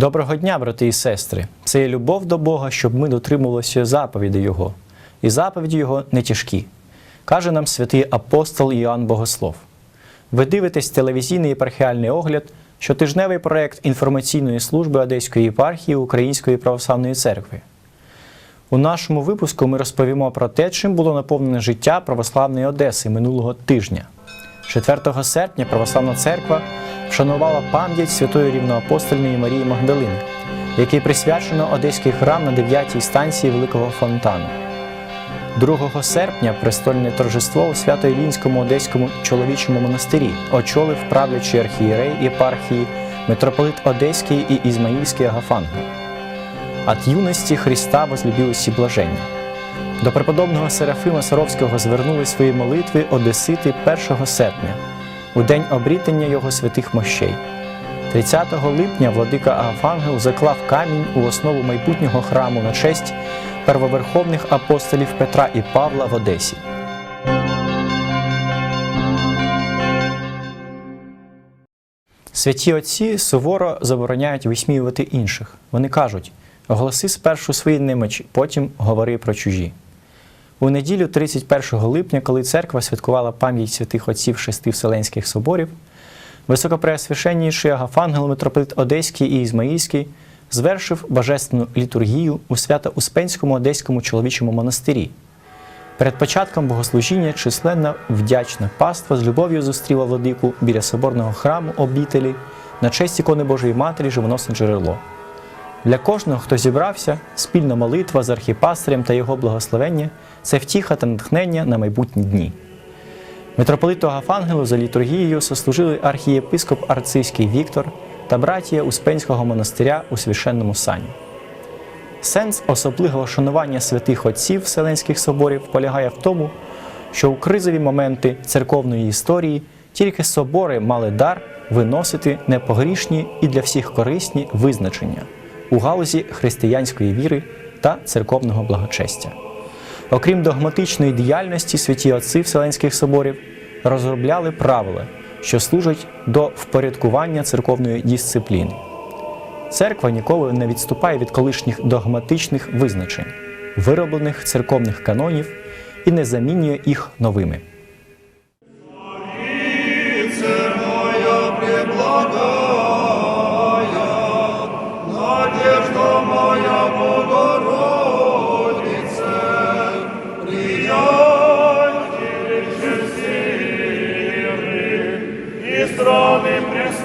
Доброго дня, брати і сестри! Це є любов до Бога, щоб ми дотримувалися заповіді Його. І заповіді Його не тяжкі. Каже нам святий апостол Іоанн Богослов. Ви дивитесь телевізійний єпархіальний огляд, щотижневий проект інформаційної служби Одеської єпархії Української православної церкви. У нашому випуску ми розповімо про те, чим було наповнене життя православної Одеси минулого тижня. 4 серпня Православна церква вшанувала пам'ять святої рівноапостольної Марії Магдалини, якій присвячено Одеський храм на 9-й станції Великого Фонтану. 2 серпня престольне торжество у Свято-Ілінському Одеському чоловічому монастирі очолив правлячий архієрей єпархії митрополит Одеський і Ізмаїльський Агафангел. От юності Христа возлюбив усі блаження. До преподобного Серафима Саровського звернули свої молитви Одесити 1 серпня, у день обрітення його святих мощей. 30 липня владика Агафангел заклав камінь у основу майбутнього храму на честь первоверховних апостолів Петра і Павла в Одесі. Святі отці суворо забороняють висміювати інших. Вони кажуть: оголоси спершу свої немочі, потім говори про чужі. У неділю 31 липня, коли церква святкувала пам'ять святих отців шести Вселенських соборів, високопреосвященніший Агафангел митрополит Одеський і Ізмаїльський звершив божественну літургію у Свято-Успенському Одеському чоловічому монастирі. Перед початком богослужіння численна вдячна паства з любов'ю зустріла владику біля соборного храму обітелі на честь ікони Божої Матері живоносне джерело. Для кожного, хто зібрався, спільна молитва з архіпастирем та його благословення це втіха та натхнення на майбутні дні. Митрополиту Агафангелу за літургією сослужили архієпископ Арцизький Віктор та братія Успенського монастиря у священному сані. Сенс особливого шанування святих отців Вселенських соборів полягає в тому, що у кризові моменти церковної історії тільки собори мали дар виносити непогрішні і для всіх корисні визначення у галузі християнської віри та церковного благочестя. Окрім догматичної діяльності, святі отці Вселенських соборів розробляли правила, що служать до впорядкування церковної дисципліни. Церква ніколи не відступає від колишніх догматичних визначень, вироблених церковних канонів і не замінює їх новими.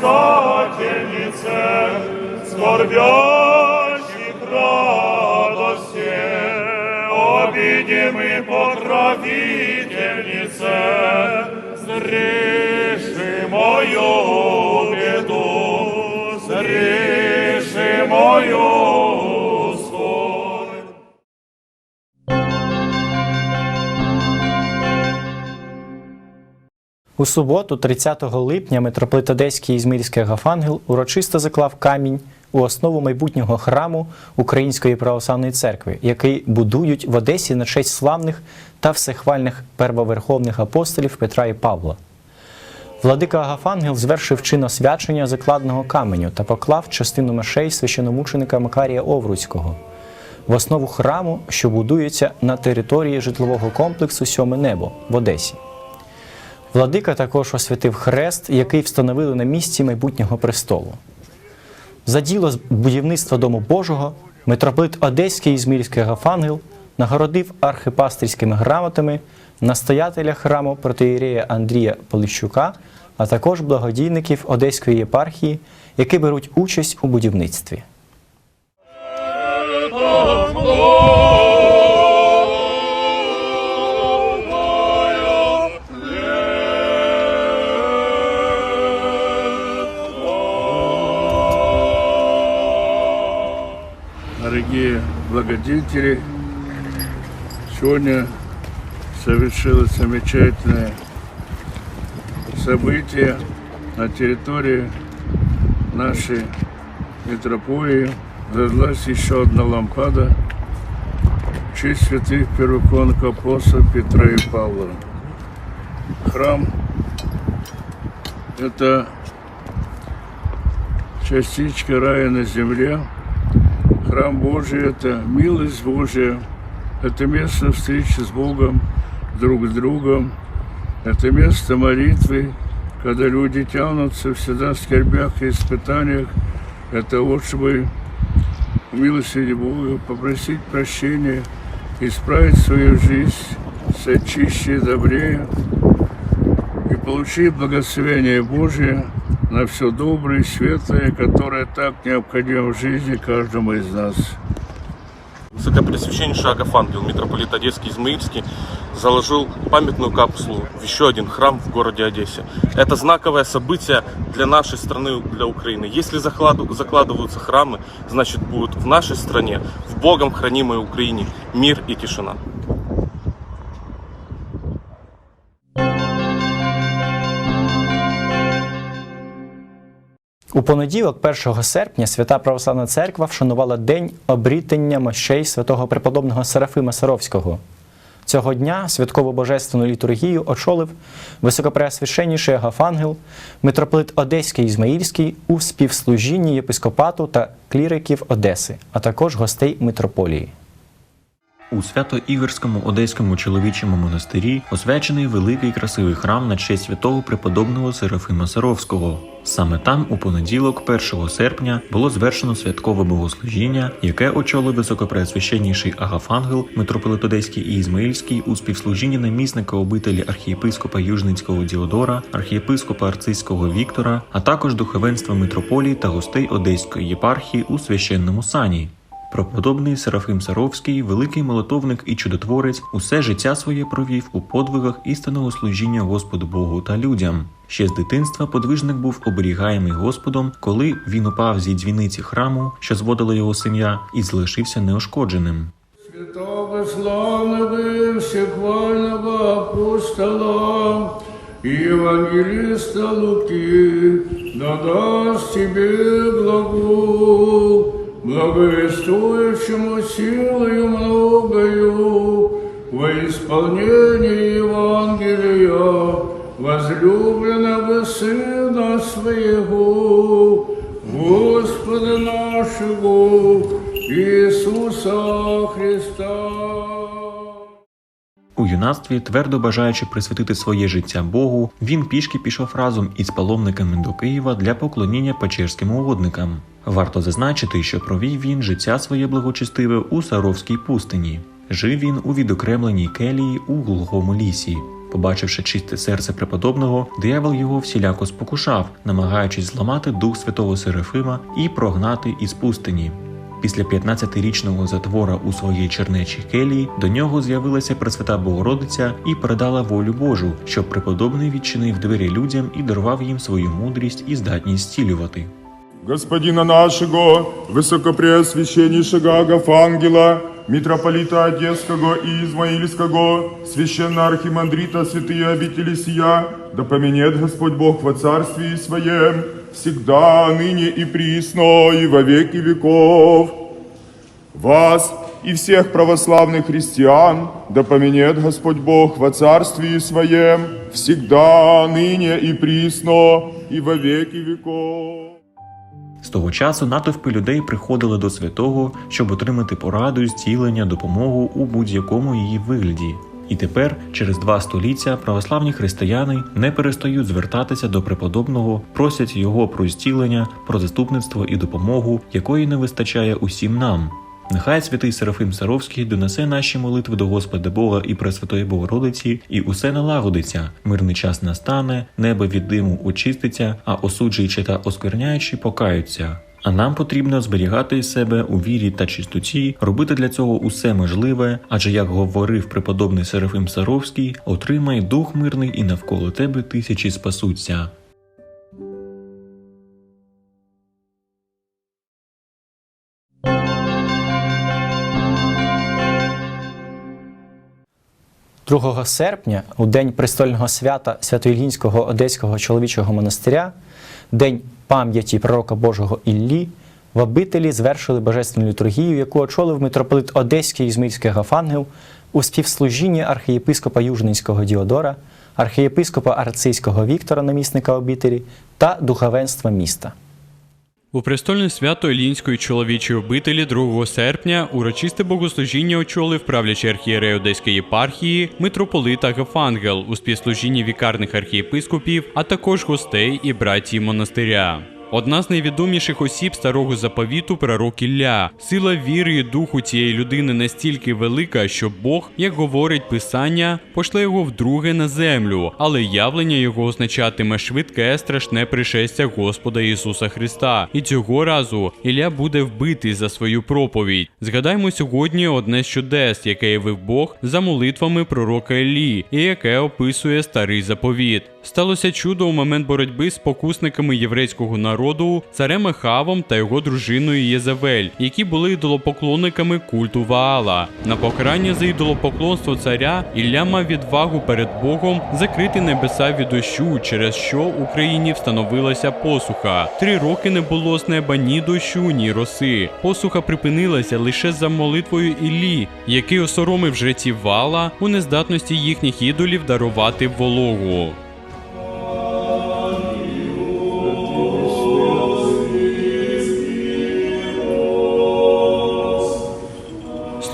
Предстательнице, скорбящих радости, обидимый покровительнице, зреши мою беду, зреши мою скорбь. У суботу, 30 липня, митрополит Одеський Ізмірський Агафангел урочисто заклав камінь у основу майбутнього храму Української православної церкви, який будують в Одесі на честь славних та всехвальних первоверховних апостолів Петра і Павла. Владика Агафангел звершив чин освячення закладного каменю та поклав частину мишей священомученика Макарія Овруцького в основу храму, що будується на території житлового комплексу Сьоме Небо в Одесі. Владика також освятив хрест, який встановили на місці майбутнього престолу. За діло будівництва Дому Божого митрополит Одеський і Змільський Агафангел нагородив архипастерськими грамотами настоятеля храму протиєрея Андрія Полищука, а також благодійників Одеської єпархії, які беруть участь у будівництві. Благодетели, сегодня совершилось замечательное событие на территории нашей метрополии. Зажглась еще одна лампада в честь святых первоконных апостолов Петра и Павла. Храм – это частичка рая на земле. Храм Божий – это милость Божия, это место встречи с Богом, друг с другом, это место молитвы, когда люди тянутся всегда в скорбях и испытаниях. Для того, чтобы милости Бога попросить прощения, исправить свою жизнь, стать чище и добрее, и получить благословение Божие на все доброе и светлое, которое так необходимо в жизни каждому из нас. Высокопресвященнейший Агафангел, митрополит Одесский Измаильский, заложил памятную капсулу в еще один храм в городе Одессе. Это знаковое событие для нашей страны, для Украины. Если закладываются храмы, значит будет в нашей стране, в Богом хранимой Украине мир и тишина. У понеділок, 1 серпня, Свята Православна Церква вшанувала День обрітення мощей святого преподобного Серафима Саровського. Цього дня святкову божественну літургію очолив високопреосвященніший Агафангел, митрополит Одеський Ізмаїльський у співслужінні єпископату та кліриків Одеси, а також гостей митрополії. У Свято-Ігорському Одеському чоловічому монастирі освячений великий красивий храм на честь святого преподобного Серафима Саровського. Саме там, у понеділок, 1 серпня, було звершено святкове богослужіння, яке очолив високопреосвященніший Агафангел, митрополит Одеський і Ізмаїльський у співслужінні намісника обителі архієпископа Южницького Діодора, архієпископа Арцизького Віктора, а також духовенства митрополії та гостей Одеської єпархії у священному сані. Преподобний Серафим Саровський, великий молитовник і чудотворець, усе життя своє провів у подвигах істинного служіння Господу Богу та людям. Ще з дитинства подвижник був оберігаємий Господом, коли він упав зі дзвіниці храму, що зводила його сім'я, і залишився неушкодженим. Святого славного всехвального апостола и евангелиста Луки, да даст тебе благу, благовествующему силою многою во исполнении Евангелия возлюбленного Сына Своего, Господа нашего Иисуса Христа. Юнацтві, твердо бажаючи присвятити своє життя Богу, він пішки пішов разом із паломниками до Києва для поклоніння печерським угодникам. Варто зазначити, що провів він життя своє благочестиве у Саровській пустині. Жив він у відокремленій келії у глухому лісі. Побачивши чисте серце преподобного, диявол його всіляко спокушав, намагаючись зламати дух святого Серафима і прогнати із пустині. Після 15-річного затвора у своїй чернечій келії до нього з'явилася Пресвята Богородиця і передала волю Божу, щоб преподобний відчинив двері людям і дарував їм свою мудрість і здатність зцілювати. Господина нашего, высокопреосвященнейшего Агафангела, митрополита Одесского и Измаильского, священно-архимандрита святые обители сия, да поменет Господь Бог во Царствии Своем, всегда, ныне и присно, и во веки веков. Вас и всех православных христиан да поменет Господь Бог во Царствии Своем, всегда, ныне и присно, и во веки веков. З того часу натовпи людей приходили до святого, щоб отримати пораду, зцілення, допомогу у будь-якому її вигляді. І тепер, через два століття, православні християни не перестають звертатися до преподобного, просять його про зцілення, про заступництво і допомогу, якої не вистачає усім нам. Нехай святий Серафим Саровський донесе наші молитви до Господа Бога і Пресвятої Богородиці, і усе налагодиться. Мирний час настане, небо від диму очиститься, а осуджуючи та оскверняючи покаються. А нам потрібно зберігати себе у вірі та чистоті, робити для цього усе можливе, адже як говорив преподобний Серафим Саровський, отримай дух мирний і навколо тебе тисячі спасуться. – 2 серпня, у день престольного свята Свято-Ільгінського Одеського чоловічого монастиря, день пам'яті пророка Божого Іллі, в обителі звершили божественну літургію, яку очолив митрополит Одеський і Ізмаїльський Гафангел у співслужінні архієпископа Южненського Діодора, архієпископа Арцийського Віктора, намісника обителі, та духовенства міста. У престольне свято Ілінської чоловічої обителі 2 серпня урочисте богослужіння очолив правлячий архієрей Одеської єпархії митрополит Агафангел у співслужінні вікарних архієпископів, а також гостей і братії монастиря. Одна з найвідоміших осіб старого заповіту пророк Ілля. Сила віри і духу цієї людини настільки велика, що Бог, як говорить Писання, пошле його вдруге на землю, але явлення його означатиме швидке, страшне пришестя Господа Ісуса Христа. І цього разу Ілля буде вбитий за свою проповідь. Згадаймо сьогодні одне з чудес, яке явив Бог за молитвами пророка Іллі, і яке описує старий заповіт. Сталося чудо у момент боротьби з покусниками єврейського народу, царем Ахавом та його дружиною Єзавель, які були ідолопоклонниками культу Ваала. На покарання за ідолопоклонство царя Ілля мав відвагу перед Богом закрити небеса від дощу, через що в Україні встановилася посуха. Три роки не було з неба ні дощу, ні роси. Посуха припинилася лише за молитвою Іллі, який осоромив жреців Ваала у нездатності їхніх ідолів дарувати вологу.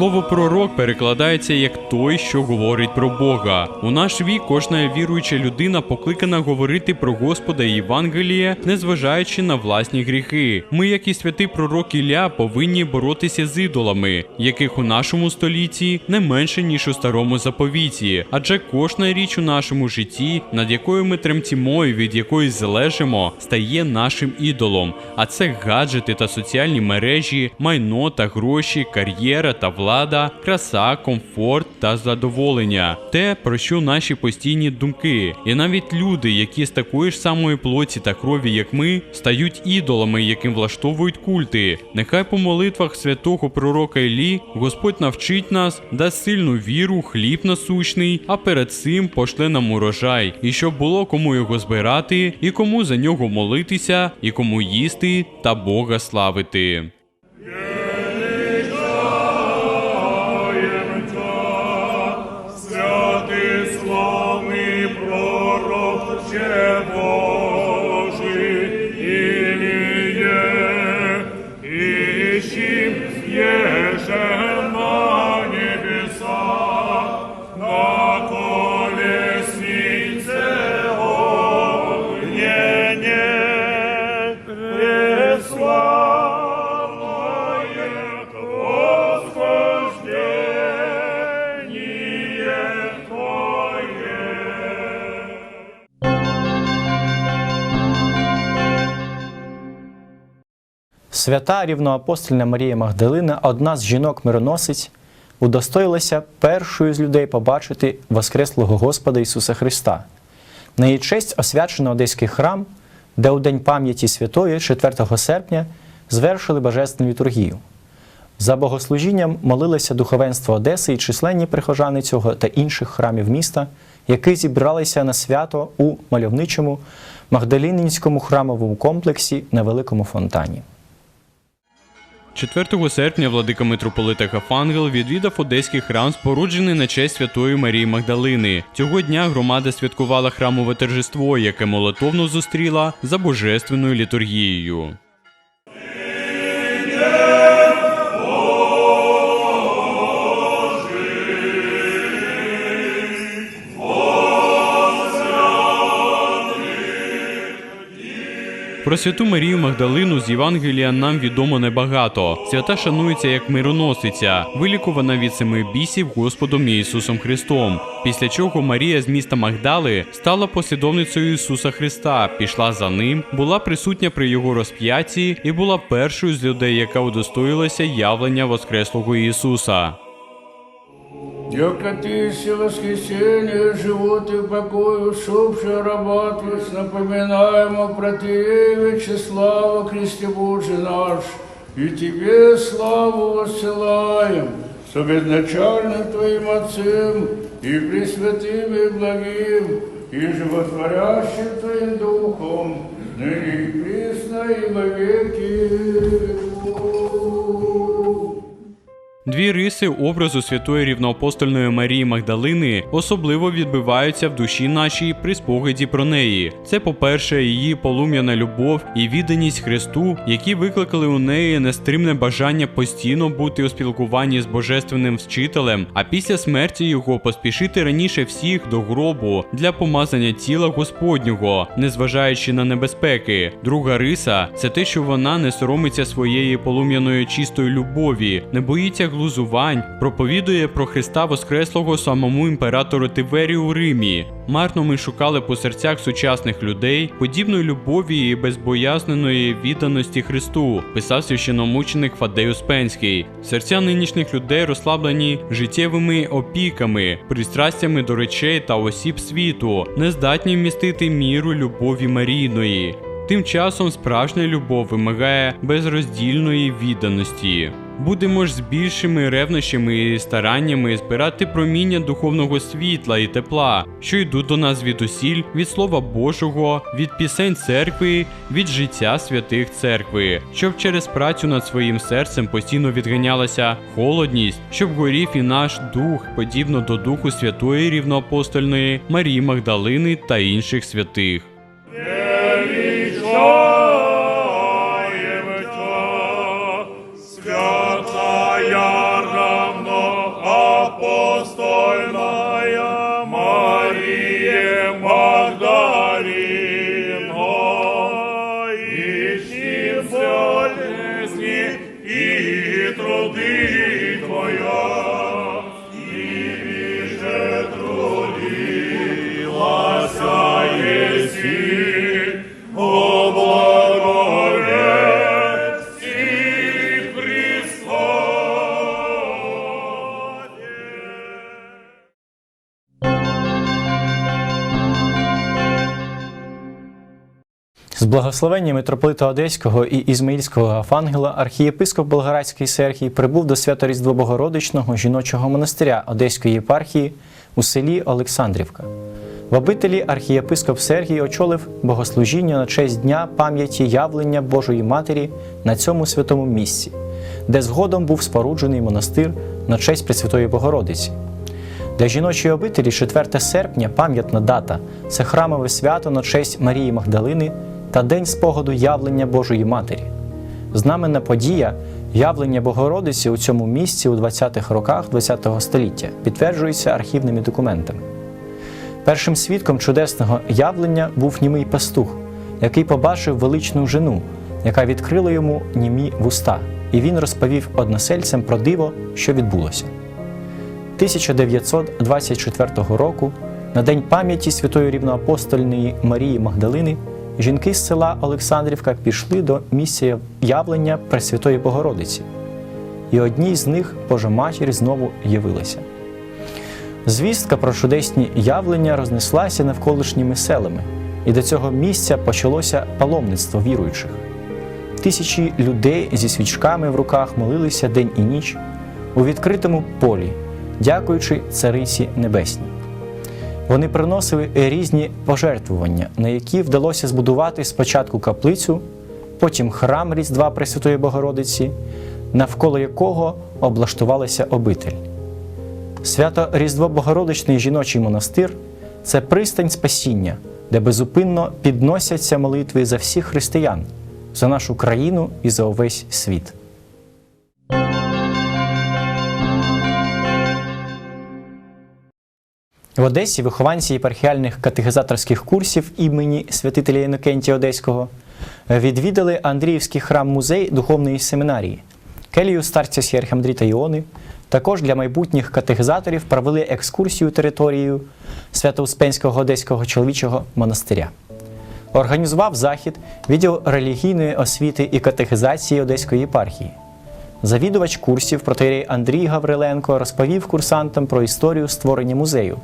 Слово пророк перекладається як той, що говорить про Бога. У наш вік кожна віруюча людина покликана говорити про Господа і Євангеліє, незважаючи на власні гріхи. Ми, як і святий пророк Ілля, повинні боротися з ідолами, яких у нашому столітті не менше ніж у старому заповіті. Адже кожна річ у нашому житті, над якою ми тремтімо і від якої залежимо, стає нашим ідолом. А це гаджети та соціальні мережі, майно та гроші, кар'єра та влада, краса, комфорт та задоволення, те, про що наші постійні думки. І навіть люди, які з такої ж самої плоті та крові, як ми, стають ідолами, яким влаштовують культи. Нехай по молитвах святого пророка Іллі Господь навчить нас, дасть сильну віру, хліб насущний, а перед цим пошле нам урожай, і щоб було кому його збирати, і кому за нього молитися, і кому їсти та Бога славити. Свята рівноапостольна Марія Магдалина, одна з жінок-мироносиць, удостоїлася першою з людей побачити Воскреслого Господа Ісуса Христа. На її честь освячено Одеський храм, де у День пам'яті святої 4 серпня звершили божественну літургію. За богослужінням молилися духовенство Одеси і численні прихожани цього та інших храмів міста, які зібралися на свято у мальовничому Магдалінинському храмовому комплексі на Великому фонтані. 4 серпня владика митрополита Хафангел відвідав одеський храм, споруджений на честь святої Марії Магдалини. Цього дня громада святкувала храмове торжество, яке молотовно зустріла за божественною літургією. Про святу Марію Магдалину з Євангелія нам відомо небагато. Свята шанується як мироносиця, вилікувана від семи бісів Господом Ісусом Христом. Після чого Марія з міста Магдали стала послідовницею Ісуса Христа, пішла за ним, була присутня при його розп'ятті і була першою з людей, яка удостоїлася явлення Воскреслого Ісуса. Яко ты все воскресенье, живот и покой, ушедший раба Твоих, напоминаем о протеерее Вячеслава, Христе Божий наш, и Тебе славу воссылаем, с обезначальным Твоим Отцем, и Пресвятым и благим, и животворящим Твоим Духом, ныне и присно и во веки веков. Дві риси образу святої рівноапостольної Марії Магдалини особливо відбиваються в душі нашій при спогаді про неї. Це, по-перше, її полум'яна любов і відданість Христу, які викликали у неї нестримне бажання постійно бути у спілкуванні з божественним вчителем, а після смерті його поспішити раніше всіх до гробу для помазання тіла Господнього, незважаючи на небезпеки. Друга риса це те, що вона не соромиться своєї полум'яної чистої любові, не боїться глузувань, проповідує про Христа Воскреслого самому імператору Тиверію у Римі. Марно ми шукали по серцях сучасних людей подібної любові і безбоязненої відданості Христу, писав священомученик Фадей Успенський. Серця нинішніх людей розслаблені життєвими опіками, пристрастями до речей та осіб світу, не здатні вмістити міру любові Марійної. Тим часом справжня любов вимагає безроздільної відданості. Будемо ж з більшими ревнощами і стараннями збирати проміння духовного світла і тепла, що йдуть до нас від усіль, від Слова Божого, від пісень церкви, від життя святих церкви, щоб через працю над своїм серцем постійно відганялася холодність, щоб горів і наш дух, подібно до Духу Святої рівноапостольної Марії Магдалини та інших святих. Святая our благословення митрополита Одеського і Ізмаїльського Афангела архієпископ Болградський Серхій прибув до свято Різдво Богородичного жіночого монастиря Одеської єпархії у селі Олександрівка. В обителі архієпископ Сергій очолив богослужіння на честь дня пам'яті явлення Божої Матері на цьому святому місці, де згодом був споруджений монастир на честь Пресвятої Богородиці. Для жіночої обителі 4 серпня пам'ятна дата це храмове свято на честь Марії Магдалини та День спогаду явлення Божої Матері. Знаменна подія явлення Богородиці у цьому місці у 20-х роках ХХ століття підтверджується архівними документами. Першим свідком чудесного явлення був німий пастух, який побачив величну жену, яка відкрила йому німі вуста, і він розповів односельцям про диво, що відбулося. 1924 року, на День пам'яті святої рівноапостольної Марії Магдалини, жінки з села Олександрівка пішли до місця явлення Пресвятої Богородиці, і одній з них Божа Матір знову явилася. Звістка про чудесні явлення рознеслася навколишніми селами, і до цього місця почалося паломництво віруючих. Тисячі людей зі свічками в руках молилися день і ніч у відкритому полі, дякуючи Цариці Небесній. Вони приносили різні пожертвування, на які вдалося збудувати спочатку каплицю, потім храм Різдва Пресвятої Богородиці, навколо якого облаштувалася обитель. Свято Різдво Богородичний жіночий монастир це пристань спасіння, де безупинно підносяться молитви за всіх християн, за нашу країну і за увесь світ. В Одесі вихованці єпархіальних катехизаторських курсів імені святителя Інокентія Одеського відвідали Андріївський храм-музей духовної семінарії, келію старця Сєрхамдріта Іони. Також для майбутніх катехизаторів провели екскурсію територією Свято-Успенського Одеського чоловічого монастиря. Організував захід відділ релігійної освіти і катехизації Одеської єпархії. Завідувач курсів протеєрей Андрій Гавриленко розповів курсантам про історію створення музею,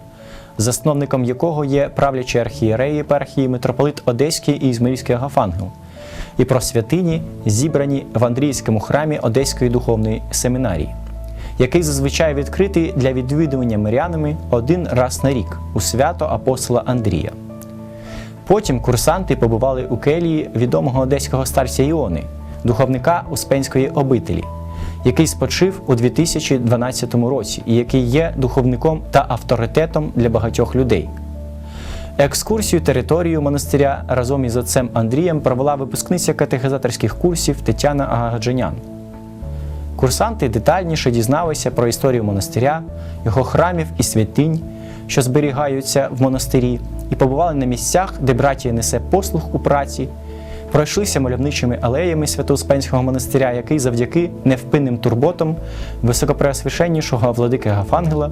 засновником якого є правлячий архієрей єпархії митрополит Одеський і Ізмаїльський Агафангел, і про святині, зібрані в Андріївському храмі Одеської духовної семінарії, який зазвичай відкритий для відвідування мирянами один раз на рік у свято апостола Андрія. Потім курсанти побували у келії відомого одеського старця Іони, духовника Успенської обителі, який спочив у 2012 році і який є духовником та авторитетом для багатьох людей. Екскурсію територією монастиря разом із отцем Андрієм провела випускниця катехизаторських курсів Тетяна Агаджанян. Курсанти детальніше дізналися про історію монастиря, його храмів і святинь, що зберігаються в монастирі, і побували на місцях, де братія несе послуг у праці, пройшлися мальовничими алеями Свято-Успенського монастиря, який завдяки невпинним турботам високопреосвященнішого владики Гафангела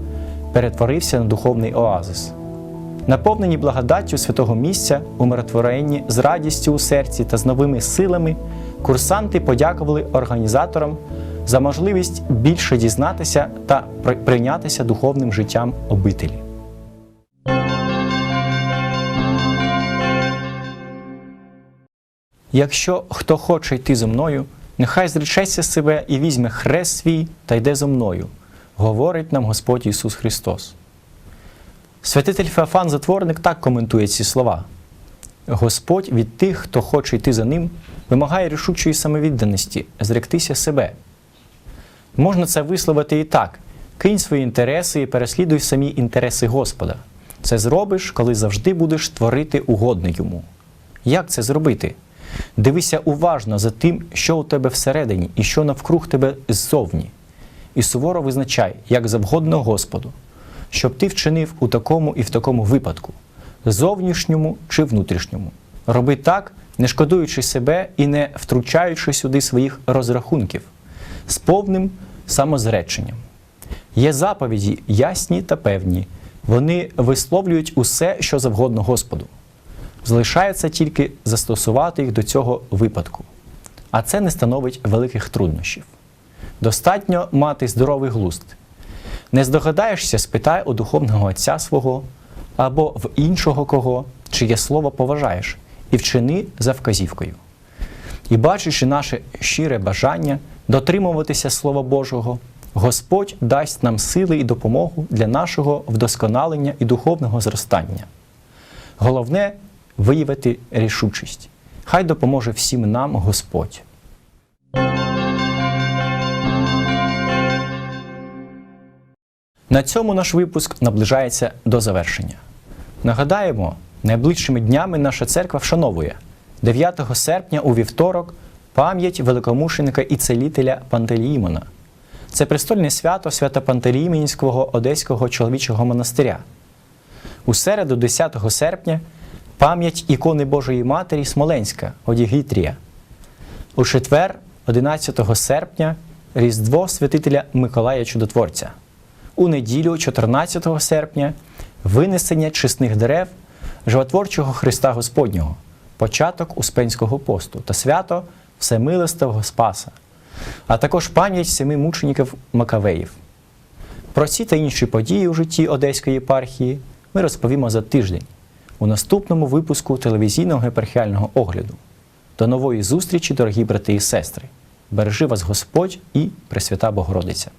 перетворився на духовний оазис. Наповнені благодаттю святого місця, умиротворенні, з радістю у серці та з новими силами, курсанти подякували організаторам за можливість більше дізнатися та при- прийнятися духовним життям обителі. Якщо хто хоче йти зо мною, нехай зречеться себе і візьме хрест свій та йде зо мною, говорить нам Господь Ісус Христос. Святитель Феофан Затворник так коментує ці слова. Господь від тих, хто хоче йти за ним, вимагає рішучої самовідданості, зректися себе. Можна це висловити і так: кинь свої інтереси і переслідуй самі інтереси Господа. Це зробиш, коли завжди будеш творити угодне йому. Як це зробити? Дивися уважно за тим, що у тебе всередині і що навкруг тебе ззовні. І суворо визначай, як завгодно Господу, щоб ти вчинив у такому і в такому випадку, зовнішньому чи внутрішньому. Роби так, не шкодуючи себе і не втручаючи сюди своїх розрахунків, з повним самозреченням. Є заповіді ясні та певні, вони висловлюють усе, що завгодно Господу. Залишається тільки застосувати їх до цього випадку. А це не становить великих труднощів. Достатньо мати здоровий глузд. Не здогадаєшся, спитай у духовного отця свого або в іншого кого, чиє слово поважаєш, і вчини за вказівкою. І бачачи наше щире бажання дотримуватися Слова Божого, Господь дасть нам сили і допомогу для нашого вдосконалення і духовного зростання. Головне виявити рішучість. Хай допоможе всім нам Господь. На цьому наш випуск наближається до завершення. Нагадаємо, найближчими днями наша церква вшановує 9 серпня у вівторок пам'ять великомушеника і целителя Пантелеїмона. Це престольне свято Свято-Пантелеїмінського Одеського чоловічого монастиря. У середу, 10 серпня, пам'ять ікони Божої Матері Смоленська Одігітрія. У четвер, 11 серпня, Різдво святителя Миколая Чудотворця. У неділю, 14 серпня, винесення чесних дерев животворчого Христа Господнього, початок Успенського посту та свято Всемилостивого Спаса, а також пам'ять семи мучеників Макавеїв. Про ці та інші події у житті Одеської єпархії ми розповімо за тиждень у наступному випуску телевізійного гепархіального огляду. До нової зустрічі, дорогі брати і сестри! Бережи вас Господь і Пресвята Богородиця!